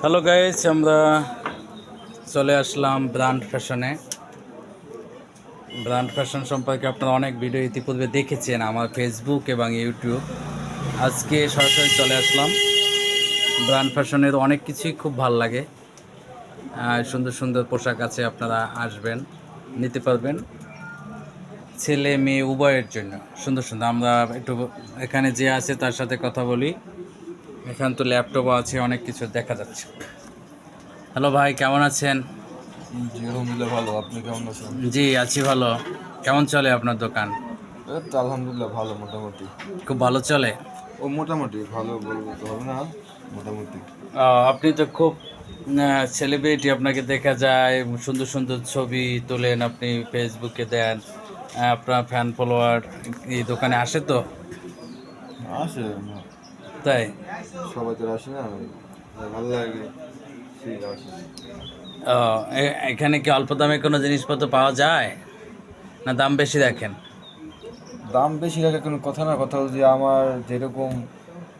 Hello guys আমরা চলে আসলাম ব্র্যান্ড ফ্যাশনে ব্র্যান্ড ফ্যাশন সম্পর্কে আপনারা অনেক ভিডিও ইতিপূর্বে দেখেছেন আমার ফেসবুক এবং ইউটিউব আজকে সরাসরি চলে আসলাম। ব্র্যান্ড ফ্যাশনের অনেক কিছুই খুব ভালো লাগে। সুন্দর সুন্দর পোশাক আছে, আপনারা আসবেন, নিতে পারবেন। ছেলে, মেয়ে উভয়ের জন্য। সুন্দর সুন্দর, আমরা একটু এখানে যে আছে তার সাথে কথা বলি। এখানে তো ল্যাপটপও আছে অনেক কিছু দেখা যাচ্ছে। হ্যালো ভাই কেমন আছেন? জি আলহামদুলিল্লাহ ভালো। আপনি কেমন আছেন? জি আছি ভালো। কেমন চলে আপনার দোকান? আলহামদুলিল্লাহ ভালো মোটামুটি। খুব ভালো চলে? ও মোটামুটি ভালো বলব তো হবে না? মোটামুটি। আপনি তো খুব সেলিব্রিটি আপনাকে দেখা যায় সুন্দর সুন্দর ছবি তোলেন আপনি ফেসবুকে দেন আপনার ফ্যান ফলোয়ার এই দোকানে আসে তো? আসে তাই? সবাই তো আসে না? ভালো লাগে। এ- এখানে কি অল্প দামে কোনো জিনিসপত্র পাওয়া যায়? না দাম বেশি রাখেন দাম বেশি রাখা কোনো কথা না কথা যে আমার যেরকম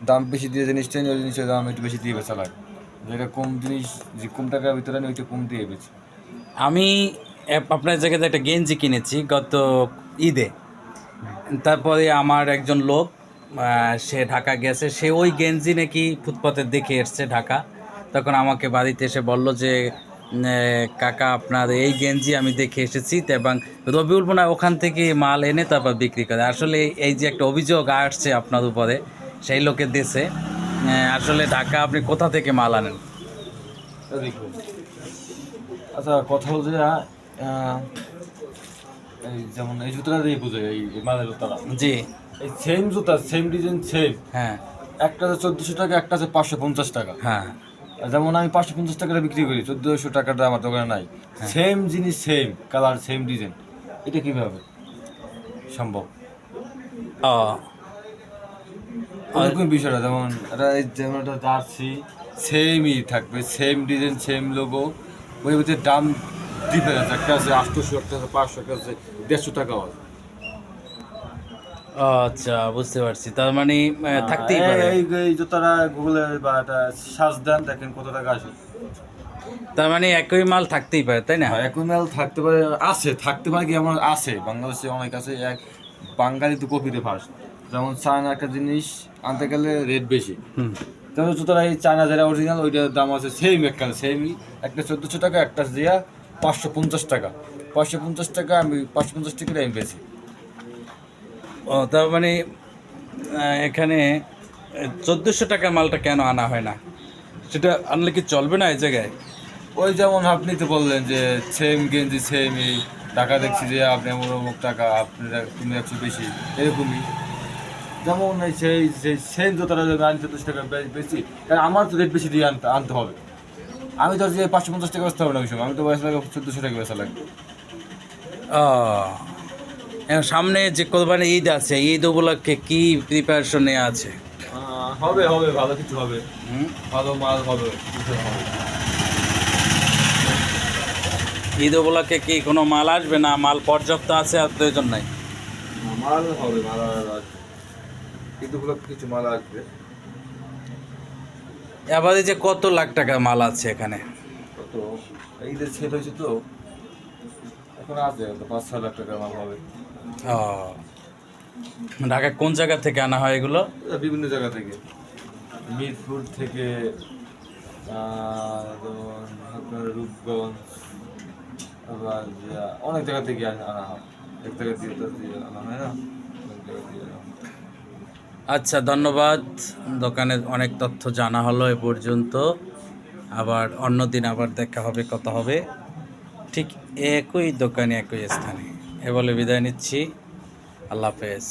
দাম বেশি দিয়ে জিনিসটা নিই ওই জিনিসের দাম একটু বেশি দিয়ে বেচা লাগে। যেটা কম জিনিস যে কম টাকার ভিতরে নিই ওইটা কম দিয়ে বেচি। আমি আপনার জায়গাতে একটা গেঞ্জি কিনেছি গত ঈদে। তারপরে আমার একজন লোক সে ঢাকা গেছে। সে ওই গেঞ্জি নাকি ফুটপাতে দেখে এসছে ঢাকা। তখন আমাকে বাড়িতে এসে বলল যে কাকা আপনার এই গেঞ্জি আমি দেখে এসেছি। এবং রবিউল বোনা ওখান থেকে মাল এনে তারপর বিক্রি করে। আসলে এই যে একটা অভিযোগ আসছে আপনার উপরে সেই লোকের দেশে আসলে ঢাকা আপনি কোথা থেকে মাল আনেন? আচ্ছা কথা হলো যেমন এই জুতোটা দিয়ে বোঝে এই মালের জুতোটা জি। এই সেম জুতা সেম ডিজাইন সেম হ্যাঁ। একটা আছে চোদ্দোশো টাকা একটা আছে পাঁচশো পঞ্চাশ টাকা। হ্যাঁ। যেমন আমি পাঁচশো পঞ্চাশ টাকাটা বিক্রি করি চোদ্দোশো টাকাটা আমার দোকানে নাই। সেম জিনিস সেম কালার সেম ডিজাইন এটা কীভাবে সম্ভব? ওরকম বিষয়টা যেমন এটা এই যেমন একটা জার্সি সেমই থাকবে সেম ডিজাইন সেম লোগো ওই ভিতরে দাম ডিফারেন্স একটা আছে আটশোশো একটা আছে পাঁচশো একটা আছে দেড়শো টাকাও আছে ও, আচ্ছা বুঝতে পারছি। তার মানে থাকতেই পারে। এই এই জুতারা গুগলে বা একটা সাজ দেন দেখেন কত টাকা আসে। তার মানে একই মাল থাকতেই পারে তাই না? এখন মেল থাকতে পারে আছে থাকতে পারে কি আমার আছে। বাংলাদেশে অনেক আছে এক বাঙালি তো কপিতে ফার্স্ট যেমন চায়না একটা জিনিস আনতে গেলে রেট বেশি। হুম। তেমন জুতোর এই চায়না যেটা অরিজিনাল ওইটার দাম আছে সেম একটা সেমই একটা চোদ্দোশো টাকা একটা দিয়া পাঁচশো পঞ্চাশ টাকা। পাঁচশো পঞ্চাশ টাকা আমি পাঁচশো পঞ্চাশ টাকা আমি বেশি তার মানে এখানে চোদ্দোশো টাকার মালটা কেন আনা হয় না? সেটা আনলে কি চলবে না এই জায়গায়? ওই যেমন আপনি তো বললেন যে সেম গেঞ্জি সেমই টাকা দেখছি যে আপনি এমন অমুক টাকা আপনি তুমি একশো বেশি এরকমই। যেমন এই সেই সেই সেম জুতোটা যদি আনি চোদ্দোশো টাকা বেশি। কারণ আমার তো রেট বেশি দিয়ে আনতে আনতে হবে। আমি তো যে পাঁচশো পঞ্চাশ টাকা বেচতে হবে না ওই সময় আমি তো বেচা লাগবে চোদ্দোশো টাকা বেচা লাগবে। সামনে যে কোরবানি ঈদ আছে ঈদ উপলক্ষে কি প্রিপারেশন নেওয়া আছে? হবে হবে ভালো কিছু হবে? ভালো মাল হবে ঈদ উপলক্ষে কি কোনো মাল আসবে না? মাল পর্যাপ্ত আছে আর প্রয়োজন নাই? মাল হবে মাল আসবে। কিন্তু কিছু মাল আসবে। এবারে যে কত লাখ টাকা মাল আছে এখানে? কত? ঈদের ছেদ হয়েছে তো। এখন আছে? পাঁচ ছয় লাখ টাকার মাল হবে। ও। ঢাকা কোন জায়গা থেকে আনা হয় এগুলো? বিভিন্ন জায়গা থেকে। মিরপুর থেকে আপনার রূপগঞ্জ আবার অনেক জায়গা থেকে আনা হয়। এক জায়গা দিয়ে আনা হয় না? অনেক জায়গা দিয়ে আনা হয়। আচ্ছা ধন্যবাদ। দোকানের অনেক তথ্য জানা হলো এ পর্যন্ত। আবার অন্য দিন আবার দেখা হবে কথা হবে। ঠিক একই দোকানে একই স্থানে। এ বলে বিদায় নিচ্ছি। আল্লাহ হাফেজ।